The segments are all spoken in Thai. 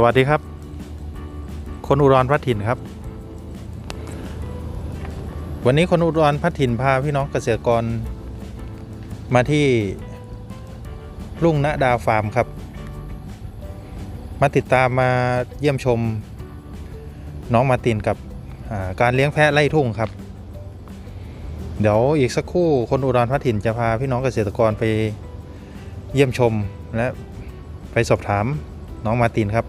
สวัสดีครับ คนอุดรพัฒถิ่นครับ วันนี้คนอุดรพัฒถิ่นพาพี่น้องเกษตรกร มาที่รุ่งณดาฟาร์มครับ มาติดตามมาเยี่ยมชมน้องมาตินกับการเลี้ยงแพะไล่ทุ่งครับ เดี๋ยวอีกสักครู่คนอุดรพัฒถิ่นจะพาพี่น้องเกษตรกรไปเยี่ยมชมและไปสอบถามน้องมาตินครับ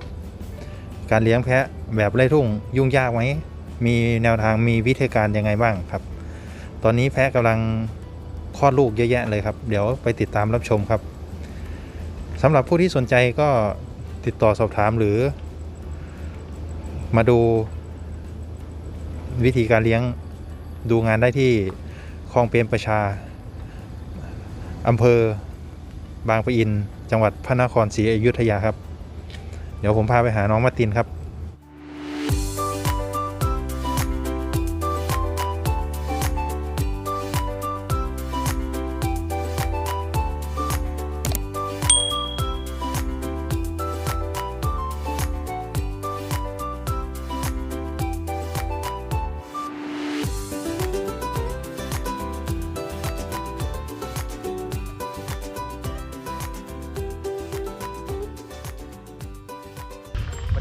การเลี้ยงแพะแบบไร่ทุ่งยุ่งยากไหมมีแนวทางมีวิธีการยังไงบ้างครับ ตอนนี้แพะกำลังคลอดลูกเยอะแยะเลยครับ เดี๋ยวไปติดตามรับชมครับสำหรับผู้ที่สนใจก็ติดต่อสอบถามหรือ มาดูวิธีการเลี้ยงดูงานได้ที่คลองเปรมประชาอำเภอบางปะอิน จังหวัดพระนครศรีอยุธยาครับ เดี๋ยวผมพาไปหาน้องมาตินครับ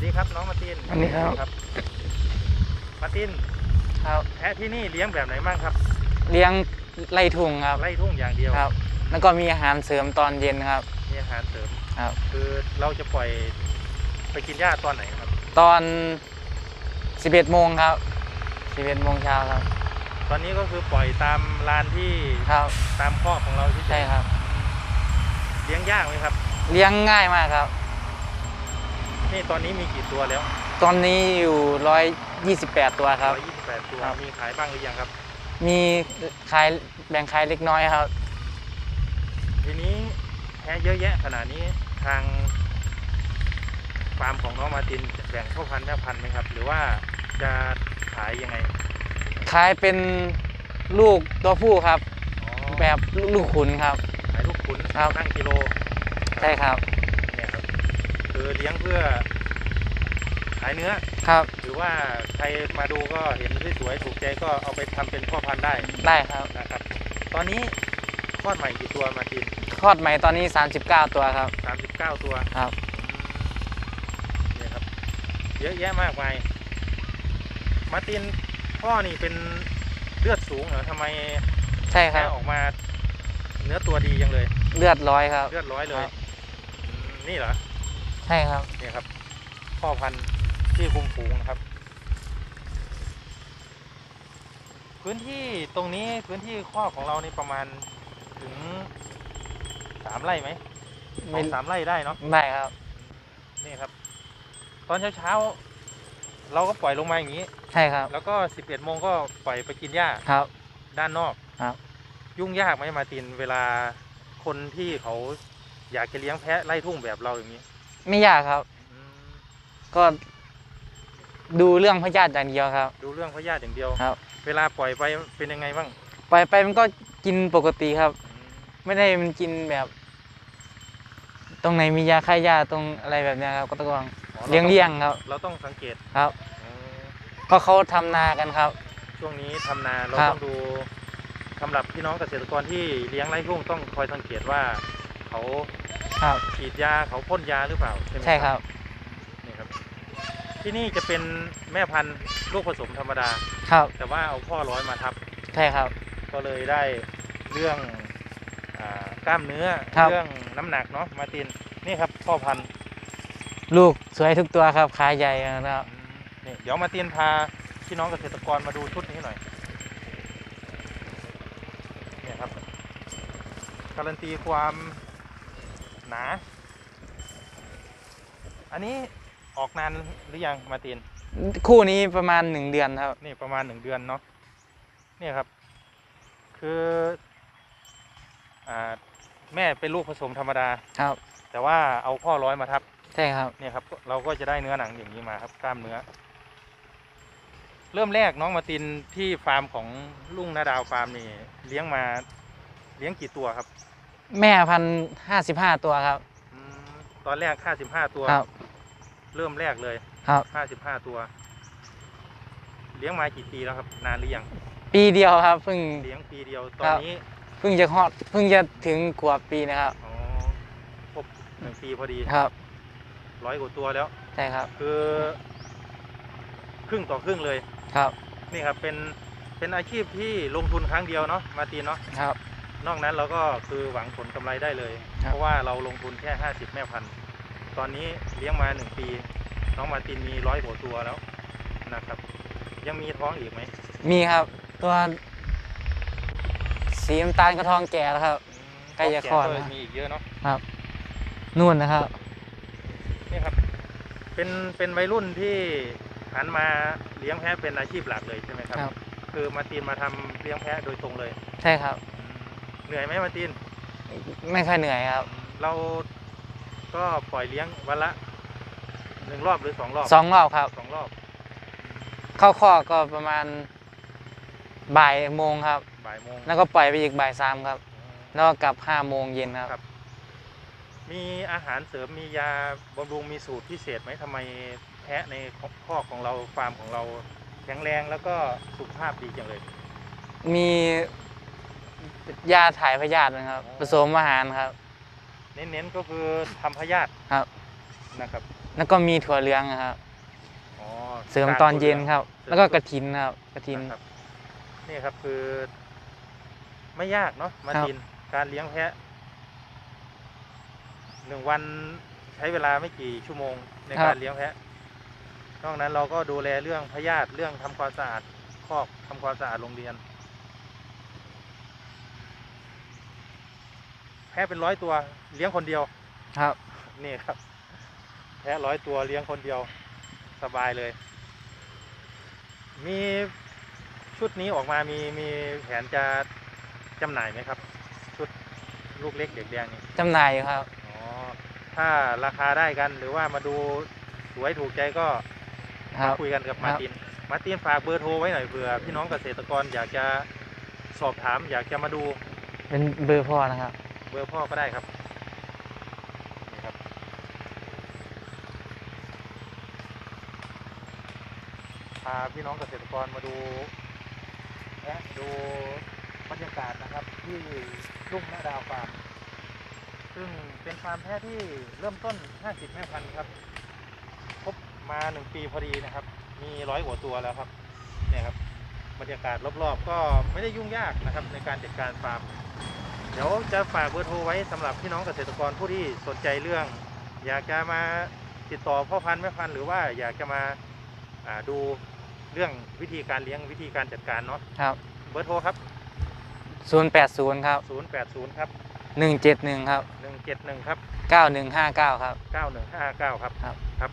ดีครับน้องมาร์ตินสวัสดีครับ มาร์ตินครับแพะที่นี่เลี้ยงแบบไหนบ้างครับ เลี้ยงไล่ทุ่งครับไร่ทุ่งอย่างเดียวครับ แล้วก็มีอาหารเสริมตอนเย็นครับ มีอาหารเสริมครับ คือเราจะปล่อยไปกินหญ้าตอนไหนครับ ตอน 11โมงครับ 11โมงเช้าครับ ตอนนี้ก็คือปล่อยตามลานที่ครับตามคอกของเราที่ใช่ครับ เลี้ยงยากไหมครับ เลี้ยงง่ายมากครับ นี่ตอนนี้มีกี่ตัวแล้วตอนนี้อยู่ 128 ตัวครับ 128 ตัวครับ มีขายบ้างหรือยังครับ มีขายแบ่งขายเล็กน้อยครับ ทีนี้แพะเยอะแยะขนาดนี้ทางฟาร์มของน้องมาร์ตินจะแบ่งพ่อพันธุ์แม่พันธุ์ไหมครับ หรือว่าจะขายยังไงขายเป็นลูกตัวผู้ครับ อ๋อแบบลูกขุนครับ ขายลูกขุนครับ ตั้งกิโล ใช่ครับเนี่ยครับ คือเลี้ยงเพื่อขายเนื้อ ครับ หรือว่าใครมาดูก็เห็นสวยๆถูกใจก็เอาไปทำเป็นพ่อพันธุ์ได้ได้ครับนะครับ ตอนนี้คลอดใหม่กี่ตัวมาร์ตินคลอดใหม่ตอนนี้ 39 ตัวครับ 39 ตัวครับ เนี่ยครับ เยอะแยะมากมาย มาร์ตินพ่อนี่เป็นเลือดสูงเหรอทำไมใช่คแค่รับออกมาเนื้อตัวดีจังเลย เลือดร้อยครับ เลือดร้อยเลยครับ อืมนี่เหรอ ใช่ครับเนี่ยครับ พ่อพันธุ์ที่คุมฝูงนะครับ พื้นที่ตรงนี้พื้นที่ครอบของเรานี่ประมาณถึงสามไร่ไหมสองสามไร่ได้เนาะ ได้ครับ นี่ครับ ตอนเช้าเช้าๆ เราก็ปล่อยลงมาอย่างนี้ ใช่ครับ แล้วก็สิบเอ็ดโมงก็ปล่อยไปกินหญ้าครับ ด้านนอกครับ ยุ่งยากไหมมาร์ตินเวลาคนที่เขาอยากจะเลี้ยงแพะไล่ทุ่งแบบเราอย่างนี้ ไม่ยากครับ อืมก็ดูเรื่องพยาธิอย่างเดียวครับ ดูเรื่องพยาธิอย่างเดียว ครับ เวลาปล่อยไปเป็นยังไงบ้างปล่อยไปมันก็กินปกติครับ อืมไม่ได้มันกินแบบ ตรงไหนมียาฆ่าหญ้าตรงอะไรแบบเนี้ยครับ ก็ต้องอ๋อเลี้ยงเลี่ยงครับ เราต้องสังเกตครับอืมก็เขาทำนากันครับ ช่วงนี้ทำนาเราครับ ต้องดูสำหรับพี่น้องเกษตรกรที่เลี้ยงไร่ทุ่งต้องคอยสังเกตว่า เขา ครับ ฉีดยาเขาพ่นยาหรือเปล่าใช่ไหมใช่ครับ นี่ครับ ที่นี่จะเป็นแม่พันธุ์ลูกผสมธรรมดา ครับ แต่ว่าเอาพ่อร้อยมาทับ ใช่ครับ ก็เลยได้เรื่องอากล้ามเนื้อ ครับ เรื่องน้ำหนักเนาะมาร์ติน นี่ครับพ่อพันธุ์ลูกสวยทุกตัวครับขาใหญ่นะครับ อืมนี่เดี๋ยวมาร์ตินพาพี่น้องเกษตรกรมาดูชุดนี้หน่อย เนี่ยครับ การันตีความ หนา อันนี้ออกนานหรือยังมาร์ตินคู่นี้ประมาณหนึ่งเดือนครับ นี่ประมาณหนึ่งเดือนเนาะเนี่ยครับ คืออ่าแม่เป็นลูกผสมธรรมดา ครับ แต่ว่าเอาพ่อร้อยมาทับ ใช่ครับ เนี่ยครับ เราก็จะได้เนื้อหนังอย่างนี้มาครับกล้ามเนื้อ เริ่มแรกน้องมาตินที่ฟาร์มของลุงนาดาวฟาร์มนี่เลี้ยงมาเลี้ยงกี่ตัวครับ แม่พันห้าสิบห้าตัวครับ อืมตอนแรกค่าสิบห้าตัว ครับ เริ่มแรกเลย ครับห้าสิบห้าตัว เลี้ยงมากี่ปีแล้วครับ นานหรือยัง ปีเดียวครับเพิ่ง เลี้ยงปีเดียว ตอครันบนี้ เพิ่งจะฮอดเพิ่งจะถึงขวบปีนะครับ อ๋อครบหนึ่งปีพอดี ครับ ร้อยกว่าตัวแล้ว ใช่ครับ คือ ครึ่งต่อครึ่งเลย ครับ นี่ครับ เป็น เป็นอาชีพที่ลงทุนครั้งเดียวเนาะ มาร์ตินเนาะ ครับ นอกนั้นเราก็คือหวังผลกำไรได้เลยครับเพราะว่าเราลงทุนแค่ 50 แม่พันธุ์ ตอนนี้เลี้ยงมา 1 ปี น้องมาร์ตินมีร้อยกว่าตัวแล้วนะครับ ยังมีท้องอีกไหม มีครับ ตัวสีน้ำตาลกระทองแก่แล้วครับอืมใกล้จะคลอดท้งแล้วแก่ก็มีอีกเยอะเนาะครับนู่นนะครับนี่ครับ เป็นเป็นวัยรุ่นที่หันมาเลี้ยงแพะเป็นอาชีพหลักเลยใช่ไหมครับครับคือมาร์ตินมาทำเลี้ยงแพะโดยตรงเลย ใช่ครับอืม เหนื่อยไหมมาร์ตินไม่ค่อยเหนื่อยครับ เราก็ปล่อยเลี้ยงวันละหนึ่งรอบหรือสองรอบสองรอบครับสองรอบ เข้าข้อกก็ประมาณบ่ายโมงครับ บ่ายโมงแล้วก็ปล่อยไปอีกบ่ายสามครับ แล้วก็กลับห้าโมงเย็นครับครับมีอาหารเสริมมียาบำรุงมีสูตรพิเศษไหมทำไมแพะในคอกของเราฟาร์มของเราแข็งแรงแล้วก็สุขภาพดีจังเลย มี ยาถ่ายพยาธินะครับอ๋อผสมอาหารครับ เน้นๆก็คือทำพยาธิครับ นะครับแล้วก็มีถั่วเหลืองนะครับ อ๋อเสริมตอนเย็นครับเสริมแล้วก็กระถินครับกระถิน นะครับนี่ครับคือ ไม่ยากเนาะมาครับ ดินการเลี้ยงแพะหนึ่งวันใช้เวลาไม่กี่ชั่วโมงในการเลี้ยงแพะนอกนั้นเราก็ดูแลเรื่องพยาธิเรื่องทำความสะอาดคอกทำความสะอาดโรงเรียน แพะเป็นร้อยตัวเลี้ยงคนเดียว ครับ นี่ครับ แพะร้อยตัวเลี้ยงคนเดียว สบายเลย มีชุดนี้ออกมามีมีแผนจะจำหน่ายไหมครับ ชุดลูกเล็กเด็กแดงนี่จำหน่ายอยู่ครับ อ๋อถ้าราคาได้กันหรือว่ามาดูสวยถูกใจก็ครัมาบคุยกันกับครัมาบร์ติน มาร์ตินฝากเบอร์โทรไว้หน่อยเผื่อพี่น้องเกษตรกรอยากจะสอบถามอยากจะมาดูเป็นเบอร์พ่อนะครับ เบอร์พ่อก็ได้ครับนี่ครับ พาพี่น้องเกษตรกรมาดูและดูบรรยากาศนะครับ ที่ลุ่มนาดาวฟาร์มซึ่งเป็นฟาร์มแพะที่เริ่มต้น 50 แม่พันธุ์ครับ ครบมาหนึ่งปีพอดีนะครับ มีร้อยกว่าตัวแล้วครับเนี่ยครับบรรยากาศรอบๆ ก็ไม่ได้ยุ่งยากนะครับในการจัดการฟาร์ม ดี๋ยวจะฝากเบอร์โทรไว้สำหรับพี่น้องเกษตรกรผู้ที่สนใจเรื่อง อยากจะมาติดต่อพ่อพันธุ์แม่พันธุ์หรือว่าอยากจะมาอ่าดูเรื่องวิธีการเลี้ยงวิธีการจัดการเนาะครับ เบอร์โทรครับ 080 ครับ 080 ครับ 171 ครับ 171 ครับ 9159 ครับ 9159 ครับครับครับ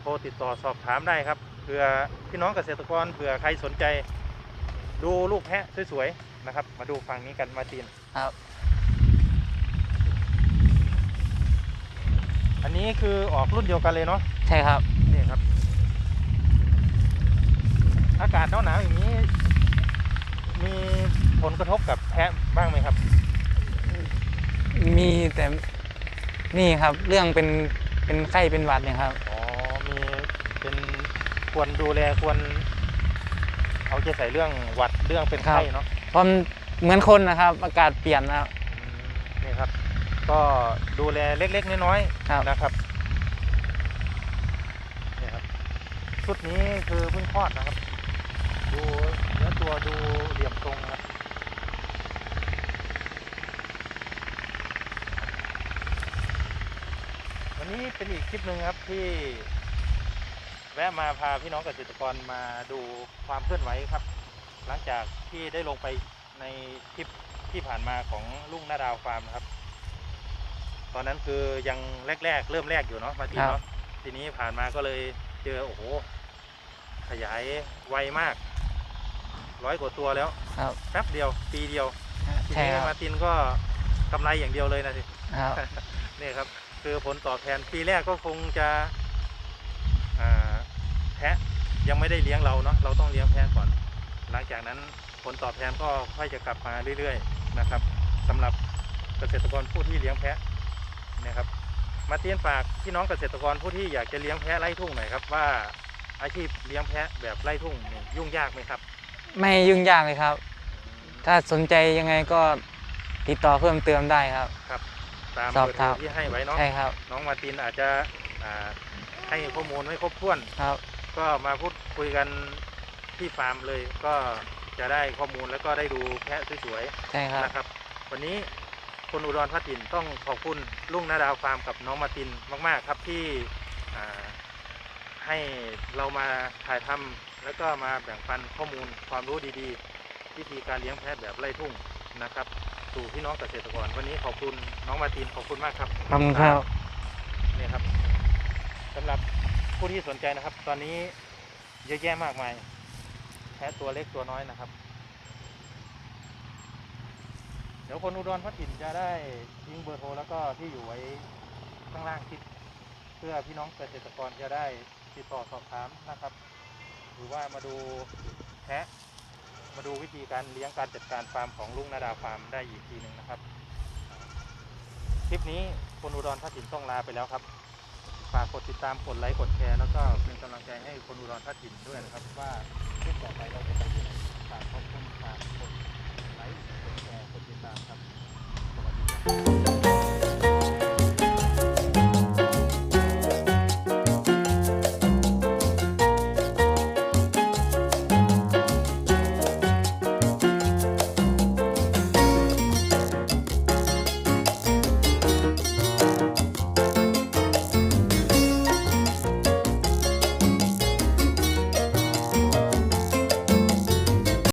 โทรติดต่อสอบถามได้ครับเผื่อพี่น้องเกษตรกรเผื่อใครสนใจ ดูลูกแพะสวยๆนะครับ มาดูฝั่งนี้กันมาตีนครับ อันนี้คือออกรุ่นเดียวกันเลยเนาะใช่ครับ นี่ครับ อากาศหนาวหนาวๆอย่างนี้ มีผลกระทบกับแพะบ้างไหมครับ มีแต่นี่ครับ เรื่องเป็นเป็นไข้เป็นหวัดเนี่ยครับ อ๋อ มีเป็นควรดูแลควร เอาใจใส่เรื่องหวัดเรื่องเป็นครับไข้เนาะ เพราะมันเหมือนคนนะครับ อากาศเปลี่ยนนะครับอืมนี่ครับ ก็ดูแลเล็กๆน้อยครับๆนะครับนี่ครับชุดนี้คือเพิ่งคลอดนะครับ ดูเนื้อตัวดูเหลี่ยมตรงนะครับวันนี้เป็นอีกคลิปหนึ่งครับที่แวะมาพาพี่น้องเกษตรกรมาดูความเคลื่อนไหวครับ หลังจากที่ได้ลงไปในคลิปที่ผ่านมาของลุงนาดาวฟาร์มนะครับ ตอนนั้นคือยังแรกๆ เริ่มแรกอยู่เนาะมาทีครับเนาะทีนี้ผ่านมาก็เลยเจอโอ้โหขยายไวมาก ร้อยกว่าตัวแล้วครับแป๊บเดียวปีเดียวทีใช่นี้ครับมาร์ตินก็กำไรอย่างเดียวเลยนะสิครับนี่ครับ คือผลตอบแทนปีแรกก็คงจะอ่าแพะยังไม่ได้เลี้ยงเราเนาะเราต้องเลี้ยงแพะก่อน หลังจากนั้นผลตอบแทนก็ค่อยจะกลับมาเรื่อย ๆ นะครับสำหรับเกษตรกรผู้ที่เลี้ยงแพะ นะครับ มาร์ตินฝากพี่น้องเกษตรกรผู้ที่อยากจะเลี้ยงแพะไร่ทุ่งหน่อยครับว่าอาชีพเลี้ยงแพะแบบไร่ทุ่งนี่ยุ่งยากไหมครับ ไม่ยุ่งยากเลยครับ ถ้าสนใจยังไงก็ติดต่อเพิ่มเติมได้ครับ ครับ ตามสอบเบอร์โทถารมที่ให้ไว้เนาะใช่ครับน้องมาร์ตินอาจจะอ่าให้ข้อมูลไม่ครบถ้วน ครับ ก็มาพูดคุยกันที่ฟาร์มเลยก็จะได้ข้อมูลแล้วก็ได้ดูแพะสวยใช่ครับๆนะครับ วันนี้ คนอุดรพัทินต้องขอบคุณลุงนาดาวฟาร์มกับน้องมาร์ตินมาก ๆ ครับที่อ่าให้เรามาถ่ายทำแล้วก็มาแบ่งปันข้อมูลความรู้ดีๆ วิธีการเลี้ยงแพะแบบไร่ทุ่งนะครับ สู่พี่น้องเกษตรกร วันนี้ขอบคุณน้องมาร์ตินขอบคุณมากครับขอบคุณครับนี่ครับสำหรับผู้ที่สนใจนะครับ ตอนนี้เยอะแยะมากมายแพะตัวเล็กตัวน้อยนะครับ เดี๋ยวคนอุดรพัทินจะได้ทิ้งเบอร์โทรแล้วก็ที่อยู่ไว้ข้างล่างคลิปเพื่อพี่น้องเกษตรกรจะได้ติดต่อสอบถามนะครับ หรือว่ามาดูแพะมาดูวิธีการเลี้ยงการจัดการฟาร์มของลุงนาดาฟาร์มได้อีกทีหนึ่งนะครับ คลิปนี้คนอุดรพัทินต้องลาไปแล้วครับฝากกดติดตามกดไลค์กดแชร์แล้วก็เป็นกำลังใจให้คนอุดรพัทินด้วยนะครับ ว่าคลิปต่อไปเราจะไปที่ไหนฝากขอบคุณฝากกด ไลค์กดแชร์กดติดตามครับสวัสดีครับ